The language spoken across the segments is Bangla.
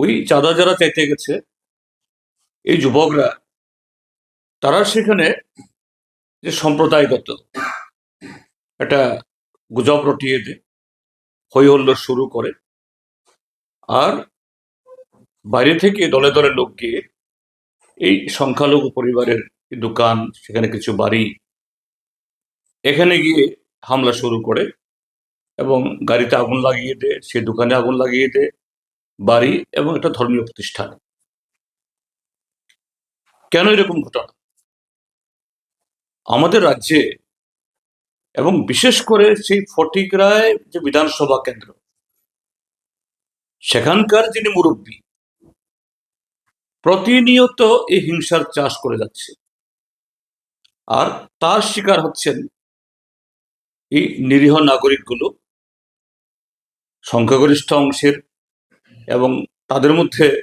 ওই চাঁদা যারা চাইতে গেছে, এই যুবকরা, তারা সেখানে যে সম্প্রদায়গত একটা গুজব রটিয়ে দেয় হল্লোড় শুরু করে, আর বাইরে থেকে দলে দলে লোক গিয়ে এই সংখ্যালঘু পরিবারের দোকান, সেখানে কিছু বাড়ি, এখানে গিয়ে হামলা শুরু করে এবং গাড়িতে আগুন লাগিয়ে দেয়, সে দোকানে আগুন লাগিয়ে দেয় বাড়ি এবং একটা ধর্মীয় প্রতিষ্ঠান। কেন এরকম ঘটনা? আমাদের রাজ্যে এবং বিশেষ করে সেই ফটিকরায় যে বিধানসভা কেন্দ্র, সেখানকার যিনি মুরব্বী, প্রতিনিয়ত এই হিংসার চাষ করে যাচ্ছে। আর তার শিকার হচ্ছেন এই নিরীহ নাগরিকগুলো, সংখ্যাগরিষ্ঠ অংশের এবং তাদের মধ্যে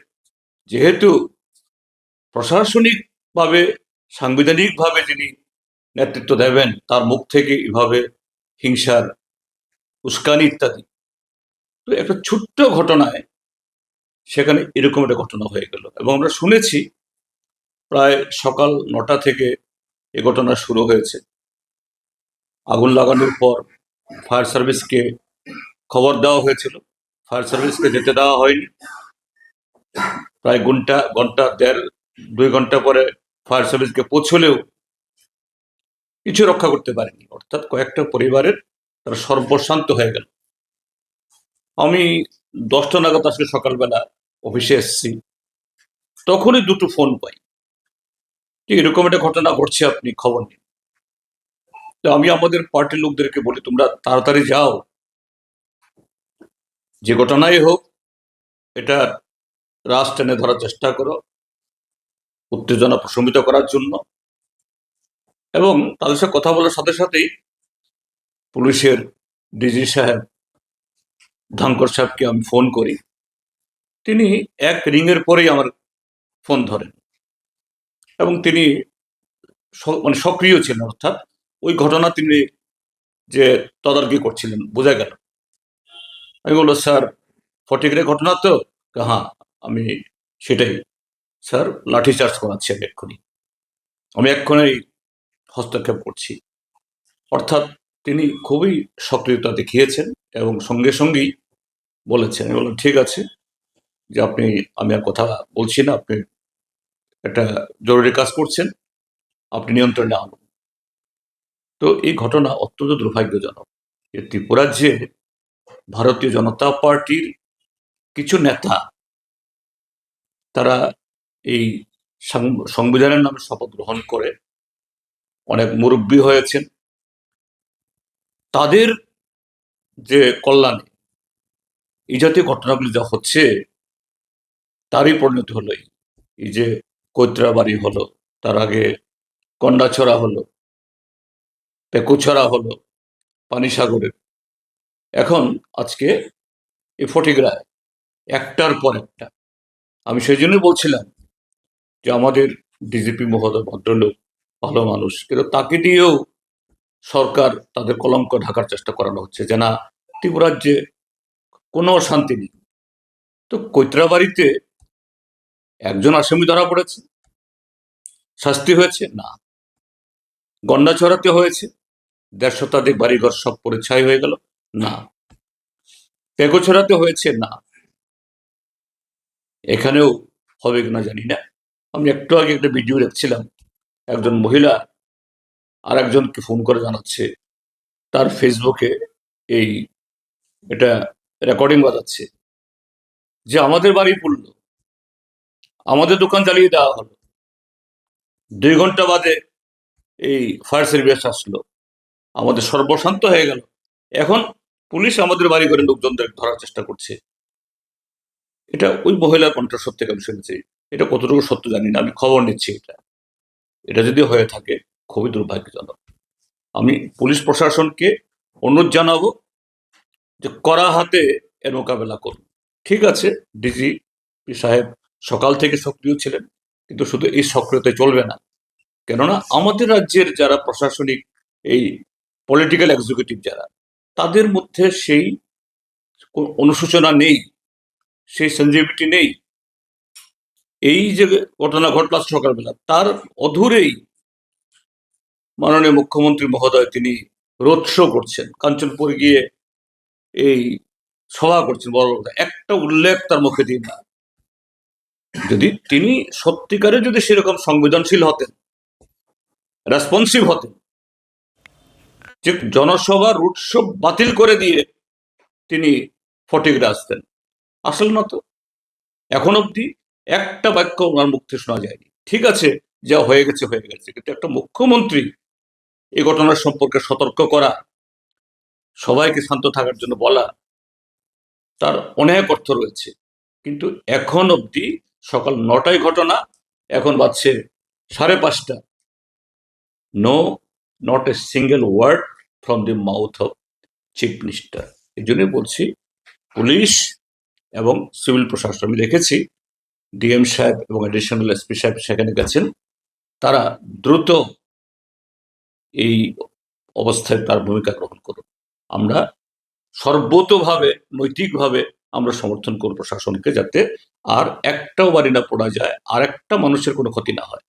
যেহেতু প্রশাসনিকভাবে, সাংবিধানিকভাবে যিনি নেতৃত্ব দেবেন, তার মুখ থেকে এভাবে হিংসার উস্কানি ইত্যাদি। তো একটা ছোট্ট ঘটনায় সেখানে এরকম একটা ঘটনা হয়ে গেল এবং আমরা শুনেছি প্রায় সকাল নটা থেকে এ ঘটনা শুরু হয়েছে। আগুন লাগানোর পর ফায়ার সার্ভিসকে খবর দেওয়া হয়েছিল। ফায়ার সার্ভিসকে যেতে দেওয়া হয়নি। প্রায় ঘণ্টা ঘণ্টা দেড়, দুই ঘণ্টা পরে ফায়ার সার্ভিসকে পৌঁছলেও কিছু রক্ষা করতে পারেনি। অর্থাৎ কয়েকটা পরিবারের তারা সর্বশান্ত হয়ে গেল। আমি দশটা নাগাদ আসলে সকালবেলা অফিসে এসেছি। তখনই দুটো ফোন পাই। যে এরকম একটা ঘটনা ঘটছে, আপনি খবর নিন। তো আমি আমাদের পার্টির লোকদেরকে বলি, তোমরা তাড়াতাড়ি যাও। যে ঘটনাই হোক, এটা রাস টেনে ধরার চেষ্টা করো, উত্তেজনা প্রশমিত করার জন্য। এবং তাদের সাথে কথা বলার সাথে সাথেই পুলিশের ডিজি সাহেব ধাঙ্কর সাহেবকে আমি ফোন করি। তিনি এক রিংয়ের পরেই আমার ফোন ধরেন। এবং তিনি মানে সক্রিয় ছিলেন, অর্থাৎ ওই ঘটনা তিনি যে তদারকি করছিলেন, বোঝা গেল। আমি বলল, স্যার ফটিকের ঘটনা তো? হ্যাঁ আমি সেটাই। স্যার, লাঠি চার্জ করাচ্ছি আমি এক্ষুনি। আমি এক্ষুনি হস্তক্ষেপ করছি। অর্থাৎ তিনি খুবই সক্রিয়তা দেখিয়েছেন এবং সঙ্গে সঙ্গেই বলেছেন। আমি বললাম, ঠিক আছে, যে আপনি, আমি আর কথা বলছি না, আপনি একটা জরুরি কাজ করছেন, আপনি নিয়ন্ত্রণে আনুন। তো এই ঘটনা অত্যন্ত দুর্ভাগ্যজনক। যে ত্রিপুরাজ্যে ভারতীয় জনতা পার্টির কিছু নেতা তারা এই সংবিধানের নামে শপথ গ্রহণ করে, অনেক মুরব্বী হয়েছেন তাদের যে কল্যাণে এই জাতীয় ঘটনাগুলি যা হচ্ছে, তারই পরিণতি হলো এই। যে কৈত্রাবাড়ি হলো, তার আগে কন্ডাছড়া হলো, পেকুছড়া হলো, পানিসাগরের এখন আজকে এই ফটিগ্রায় একটার পর একটা। আমি সেই জন্যই বলছিলাম যে আমাদের ডিজিপি মহোদয় ভদ্রলোক, ভালো মানুষ, কিন্তু তাকে দিয়েও সরকার তাদের কলঙ্ক ঢাকার চেষ্টা করানো হচ্ছে যে না, ত্রিপুরাজ্যে কোনো শান্তি নেই। তো কৈত্রাবাড়িতে একজন আসামি ধরা পড়েছে। শাস্তি হয়েছে? না। গন্ডাছড়াতে হয়েছে। দেড় শতাধিক বাড়িঘর সব পরে ছাই হয়ে গেল। না। পেগোছড়াতে হয়েছে না। এখানেও হবে কিনা জানি না। আমি একটু আগে একটা ভিডিও দেখছিলাম। একজন মহিলা আর একজনকে ফোন করে জানাচ্ছে। তার ফেসবুকে এই এটা রেকর্ডিং বাজাচ্ছে। যে আমাদের বাড়ি পড়ল। আমাদের দোকান জ্বালিয়ে দেওয়া হলো। দুই ঘণ্টা বাদে এই ফায়ার সার্ভিস আসলো। আমাদের সর্বশান্ত হয়ে গেল। এখন পুলিশ আমাদের বাড়ি করে লোকজনদের ধরার চেষ্টা করছে। এটা ওই মহিলার কণ্ঠস্বর থেকে আমি শুনেছি। এটা কতটুকু সত্য জানি না, আমি খবর নিচ্ছি এটা। এটা যদি হয়ে থাকে, খুবই দুর্ভাগ্যজনক। আমি পুলিশ প্রশাসনকে অনুরোধ জানাব যে কড়া হাতে এর মোকাবেলা করুন। ঠিক আছে, ডিজি সাহেব সকাল থেকে সক্রিয় ছিলেন, কিন্তু শুধু এই সক্রিয়তায় চলবে না। কেননা আমাদের রাজ্যের যারা প্রশাসনিক এই পলিটিক্যাল এক্সিকিউটিভ যারা তাদের মধ্যে সেই অনুশোচনা নেই, সেই সেন্সিটিভিটি নেই এই যে ঘটনা ঘটল সকালবেলা, তার অধুরেই মাননীয় মুখ্যমন্ত্রী মহোদয় তিনি রোড শো করছেন, কাঞ্চনপুর গিয়ে এই সভা করছেন বড়। একটা উল্লেখ তার মুখে দিন না যদি তিনি সত্যিকারে যদি সেরকম সংবেদনশীল হতেন রেসপন্সিভ হতেন যে জনসভা শো বাতিল করে দিয়ে তিনি ফটিকরে আসতেন আসল না তো? এখন অবধি একটা বাক্য ওনার মুখ শোনা যায়নি। ঠিক আছে, যা হয়ে গেছে হয়ে গেছে। কিন্তু একটা মুখ্যমন্ত্রী এই ঘটনার সম্পর্কে সতর্ক করা, সবাইকে শান্ত থাকার জন্য বলা, তার অনেক অর্থ রয়েছে। কিন্তু এখন অবধি সকাল নটায় ঘটনা, এখন বাজছে সাড়ে পাঁচটা। No not a single word from the mouth of chief minister এই জন্যই বলছি, পুলিশ এবং সিভিল প্রশাসন, আমি দেখেছি ডিএম সাহেব এবং অ্যাডিশনাল এসপি সাহেব সেখানে গেছেন, তারা দ্রুত এই অবস্থায় তার ভূমিকা গ্রহণ করুন। আমরা সর্বতোভাবে, নৈতিকভাবে আমরা সমর্থন করব প্রশাসনকে যাতে আর একটাও বাড়ি না পড়া যায়, আর একটা মানুষের কোনো ক্ষতি না হয়।